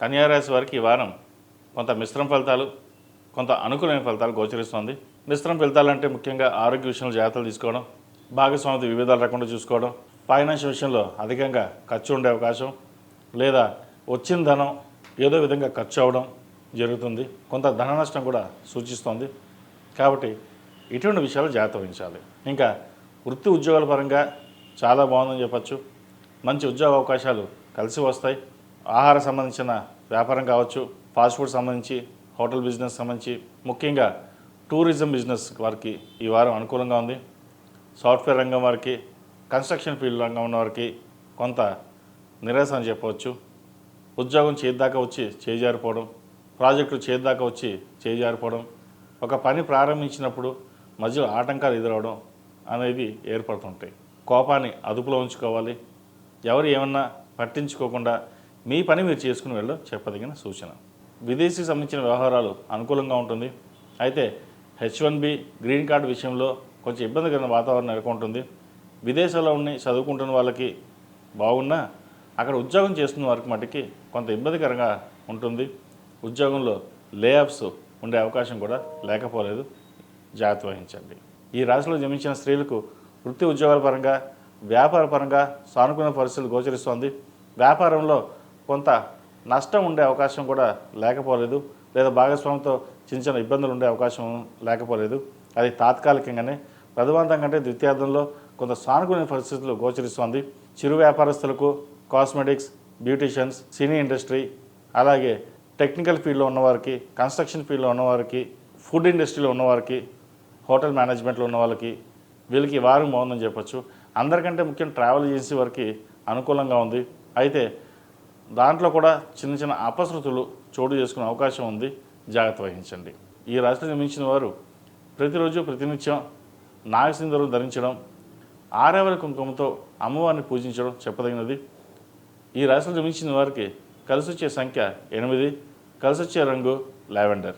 కన్యారాశి వారికి ఈ వారం కొంత మిశ్రమ ఫలితాలు కొంత అనుకూలమైన ఫలితాలు గోచరిస్తుంది. మిశ్రమ ఫలితాలంటే ముఖ్యంగా ఆరోగ్య విషయంలో జాగ్రత్తలు తీసుకోవడం భాగస్వామి వివిధాలు రాకుండా చూసుకోవడం ఫైనాన్స్ విషయంలో అధికంగా ఖర్చు ఉండే అవకాశం లేదా వచ్చిన ధనం ఏదో విధంగా ఖర్చు అవ్వడం జరుగుతుంది. కొంత ధన నష్టం కూడా సూచిస్తోంది. కాబట్టి ఇటువంటి విషయాలు జాగ్రత్త వహించాలి. ఇంకా వృత్తి ఉద్యోగాల పరంగా చాలా బాగుందని చెప్పచ్చు. మంచి ఉద్యోగ అవకాశాలు కలిసి వస్తాయి. ఆహార సంబంధించిన వ్యాపారం కావచ్చు ఫాస్ట్ ఫుడ్ సంబంధించి హోటల్ బిజినెస్ సంబంధించి ముఖ్యంగా టూరిజం బిజినెస్ వారికి ఈ వారం అనుకూలంగా ఉంది. సాఫ్ట్వేర్ రంగం వారికి కన్స్ట్రక్షన్ ఫీల్డ్ రంగం ఉన్న వారికి కొంత నిరాశ అని చెప్పవచ్చు. ఉద్యోగం చేద్దాకా వచ్చి చేజారిపోవడం ప్రాజెక్టులు చేద్దాకా వచ్చి చేజారిపోవడం ఒక పని ప్రారంభించినప్పుడు మధ్యలో ఆటంకాలు ఎదురవడం అనేది ఏర్పడుతుంటాయి. కోపాన్ని అదుపులో ఉంచుకోవాలి. ఎవరు ఏమన్నా పట్టించుకోకుండా మీ పని మీరు చేసుకుని వెళ్ళడం చెప్పదగిన సూచన. విదేశీ సంబంధించిన వ్యవహారాలు అనుకూలంగా ఉంటుంది. అయితే H one B green card విషయంలో కొంచెం ఇబ్బందికరమైన వాతావరణం నెలకొంటుంది. విదేశాల్లో ఉండి చదువుకుంటున్న వాళ్ళకి బాగున్నా అక్కడ ఉద్యోగం చేస్తున్న వారికి మటుకి కొంత ఇబ్బందికరంగా ఉంటుంది. ఉద్యోగంలో లేఆఫ్స్ ఉండే అవకాశం కూడా లేకపోలేదు. జాగ్రత్త వహించండి. ఈ రాశిలో జమించిన స్త్రీలకు వృత్తి ఉద్యోగాల పరంగా వ్యాపార పరంగా సానుకూల పరిస్థితులు గోచరిస్తోంది. వ్యాపారంలో కొంత నష్టం ఉండే అవకాశం కూడా లేకపోలేదు. లేదా భాగస్వామితో చిన్న చిన్న ఇబ్బందులు ఉండే అవకాశం లేకపోలేదు. అది తాత్కాలికంగానే ప్రథమాంతం కంటే ద్వితీయార్థంలో కొంత సానుకూల పరిస్థితులు గోచరిస్తోంది. చిరు వ్యాపారస్తులకు కాస్మెటిక్స్ బ్యూటీషియన్స్ సినీ ఇండస్ట్రీ అలాగే టెక్నికల్ ఫీల్డ్లో ఉన్నవారికి కన్స్ట్రక్షన్ ఫీల్డ్లో ఉన్నవారికి ఫుడ్ ఇండస్ట్రీలో ఉన్నవారికి హోటల్ మేనేజ్మెంట్లో ఉన్న వాళ్ళకి వీళ్ళకి వారం బాగుందని చెప్పొచ్చు. అందరికంటే ముఖ్యం ట్రావెల్ ఏజెన్సీ వారికి అనుకూలంగా ఉంది. అయితే దాంట్లో కూడా చిన్న చిన్న అపశృతులు చోటు చేసుకునే అవకాశం ఉంది. జాగ్రత్త వహించండి. ఈ రాశిని నిర్మించిన వారు ప్రతిరోజు ప్రతినిత్యం నాగసింధులు ధరించడం ఆరేవరి కుంకుమతో అమ్మవారిని పూజించడం చెప్పదగినది. ఈ రాశిని నిర్మించిన వారికి కలిసొచ్చే సంఖ్య ఎనిమిది కలిసొచ్చే రంగు లావెండర్.